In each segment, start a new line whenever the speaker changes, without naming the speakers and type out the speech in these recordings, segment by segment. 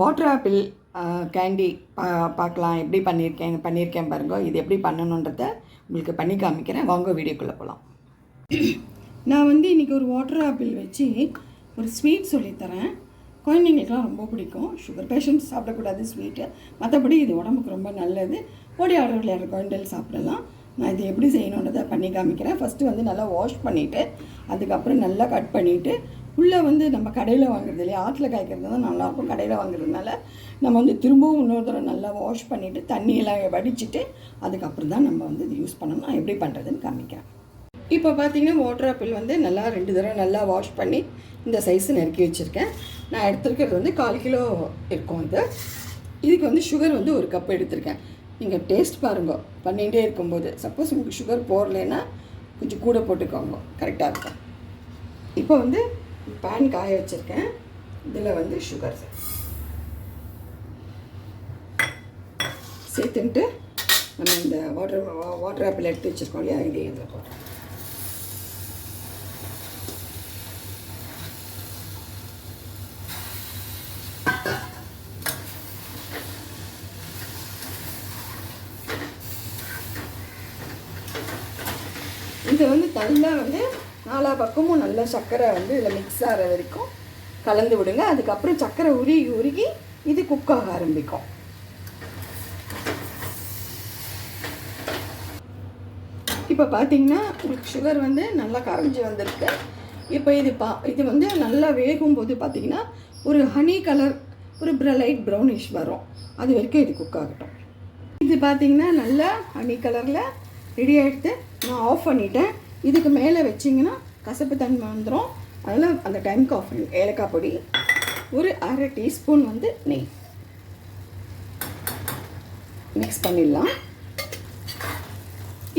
Water apple candy பா பார்க்கலாம். எப்படி பண்ணியிருக்கேன் பண்ணியிருக்கேன் பாருங்க. இது எப்படி பண்ணணுன்றத உங்களுக்கு பண்ணி காமிக்கிறேன். வாங்க வீடியோக்குள்ளே போகலாம் நான் வந்து இன்றைக்கி ஒரு வாட்டர் ஆப்பிள் வச்சு ஒரு ஸ்வீட் சொல்லித்தரேன் குழந்தைங்களுக்குலாம் ரொம்ப பிடிக்கும். சுகர் பேஷண்ட்ஸ் சாப்பிடக்கூடாது ஸ்வீட்டு மற்றபடி இது உடம்புக்கு ரொம்ப நல்லது. ஓடி ஆட விளையாடுற குழந்தைகள் சாப்பிடலாம். நான் இது எப்படி செய்யணுன்றதை பண்ணி காமிக்கிறேன். ஃபஸ்ட்டு வந்து நல்லா வாஷ் பண்ணிவிட்டு அதுக்கப்புறம் நல்லா கட் பண்ணிவிட்டு உள்ளே வந்து நம்ம கடையில் வாங்குறது இல்லையா? ஆற்றுல காய்க்கிறது தான் நல்லாயிருக்கும். கடையில் வாங்குறதுனால நம்ம வந்து திரும்பவும் இன்னொரு தடவை நல்லா வாஷ் பண்ணிவிட்டு தண்ணியெல்லாம் வடிச்சிட்டு அதுக்கப்புறம் தான் நம்ம வந்து இது யூஸ் பண்ணணும். நான் எப்படி பண்ணுறதுன்னு காமிக்கிறேன். இப்போ பார்த்தீங்கன்னா வாட்டர் ஆப்பிள் வந்து நல்லா ரெண்டு தடவை நல்லா வாஷ் பண்ணி இந்த சைஸு நெருக்கி வச்சுருக்கேன். நான் எடுத்துருக்கிறது வந்து கால் கிலோ இருக்கும் இது. இதுக்கு வந்து சுகர் வந்து ஒரு கப் எடுத்திருக்கேன். நீங்கள் டேஸ்ட் பாருங்க. பண்ணிகிட்டே இருக்கும்போது. சப்போஸ் உங்களுக்கு சுகர் போடலைன்னா கொஞ்சம் கூட போட்டுக்கோங்க. கரெக்டாக இருக்கும். இப்போ வந்து பேன் காய வச்சுருக்கேன். இதில் வந்து சுகர் சேர்த்துன்ட்டு நம்ம இந்த வாட்டர் வாட்டர் ஆப்பிள் எடுத்து வச்சுருக்கோம் இல்லையா? இதை இதில் போடுறோம் இதை வந்து நல்லா வந்து நாலா பக்கமும் நல்லா சர்க்கரை வந்து இதில் மிக்ஸ் ஆகிற வரைக்கும் கலந்து விடுங்க. அதுக்கப்புறம் சர்க்கரை உருகி உருகி இது குக் ஆக ஆரம்பிக்கும். இப்போ பார்த்தீங்கன்னா உங்களுக்கு சுகர் வந்து நல்லா கரைஞ்சி வந்திருக்கு. இப்போ இது பா இது வந்து நல்லா வேகும்போது பார்த்தீங்கன்னா ஒரு ஹனி கலர் ஒரு லைட் ப்ரௌனிஷ் வரும். அது வரைக்கும் இது குக் ஆகட்டும். இது பார்த்தீங்கன்னா நல்லா ஹனி கலரில் ரெடி ஆகிடுத்து நான் ஆஃப் பண்ணிட்டேன். இதுக்கு மேலே வச்சிங்கன்னா கசப்பு தன்மை வந்துடும் அதெல்லாம் அந்த டைமுக்கு ஆஃப் பண்ணி ஏலக்காய் பொடி ஒரு அரை டீஸ்பூன் வந்து நெய். மிக்ஸ் பண்ணிடலாம்.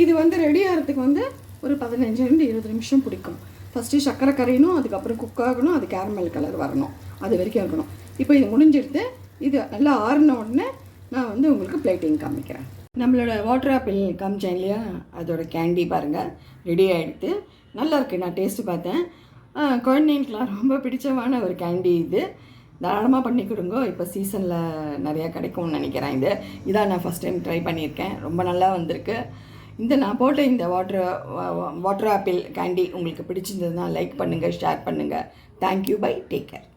இது வந்து ரெடி ஆகிறதுக்கு வந்து ஒரு பதினஞ்சுலேருந்து இருபது நிமிஷம் பிடிக்கும். ஃபஸ்ட்டு சர்க்கரை கரையணும் அதுக்கப்புறம் குக் ஆகணும் அது கேரமல் கலர் வரணும். அது வரைக்கும் இருக்கணும். இப்போ இது முடிஞ்சிடுது. இது நல்லா ஆறின உடனே நான் வந்து உங்களுக்கு பிளேட்டிங் காமிக்கிறேன். நம்மளோட வாட்டர் ஆப்பிள் காமிச்சேன் இல்லையா அதோட கேண்டி பாருங்கள் ரெடி ஆகிடுது நல்லா இருக்குது நான் டேஸ்ட்டு பார்த்தேன். குழந்தைங்களுக்குலாம் ரொம்ப பிடிச்சமான ஒரு கேண்டி இது. தாராளமாக பண்ணி கொடுங்க. இப்போ சீசனில் நிறையா கிடைக்கும்னு நினைக்கிறேன் இது. இதான் நான் ஃபஸ்ட் டைம் ட்ரை பண்ணியிருக்கேன். ரொம்ப நல்லா வந்திருக்கு. இந்த நான் போட்ட இந்த வாட்டர் வாட்டர் ஆப்பிள் கேண்டி உங்களுக்கு பிடிச்சிருந்ததுன்னா லைக் பண்ணுங்கள் ஷேர் பண்ணுங்கள் தேங்க்யூ பை டேக் கேர்